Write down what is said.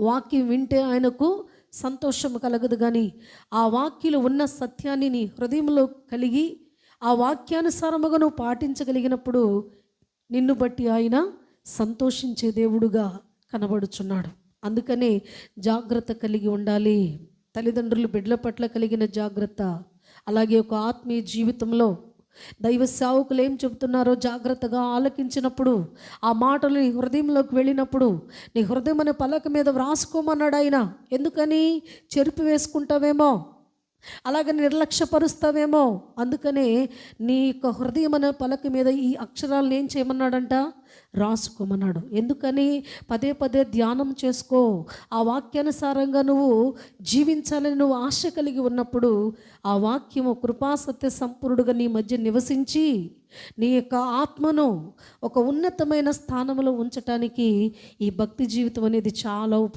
వాక్యం వింటే ఆయనకు సంతోషం కలగదు కానీ ఆ వాక్యలో ఉన్న సత్యాన్ని నీ హృదయంలో కలిగి ఆ వాక్యానుసారముగా నువ్వు పాటించగలిగినప్పుడు నిన్ను బట్టి ఆయన సంతోషించే దేవుడుగా కనబడుచున్నాడు. అందుకనే జాగ్రత్త కలిగి ఉండాలి. తల్లిదండ్రులు బిడ్డల పట్ల కలిగిన జాగ్రత్త అలాగే ఒక ఆత్మీయ జీవితంలో దైవ సేవకులు ఏం చెబుతున్నారో జాగ్రత్తగా ఆలకించినప్పుడు ఆ మాటలు నీ హృదయంలోకి వెళ్ళినప్పుడు నీ హృదయం అనే పలక మీద వ్రాసుకోమన్నాడు ఆయన. ఎందుకని? చెరుపు వేసుకుంటావేమో. అలాగ నిర్లక్ష్యపరుస్తావేమో. అందుకనే నీ యొక్క హృదయం అనే పలక మీద ఈ అక్షరాలను ఏం చేయమన్నాడంట? రాసుకోమన్నాడు. ఎందుకని? పదే పదే ధ్యానం చేసుకో. ఆ వాక్యానుసారంగా నువ్వు జీవించాలని నువ్వు ఆశ కలిగి ఉన్నప్పుడు ఆ వాక్యము కృపాసత్య సంపూర్ణుడుగా నీ మధ్య నివసించి నీ యొక్క ఆత్మను ఒక ఉన్నతమైన స్థానంలో ఉంచటానికి ఈ భక్తి జీవితం అనేది చాలా ఉపయోగం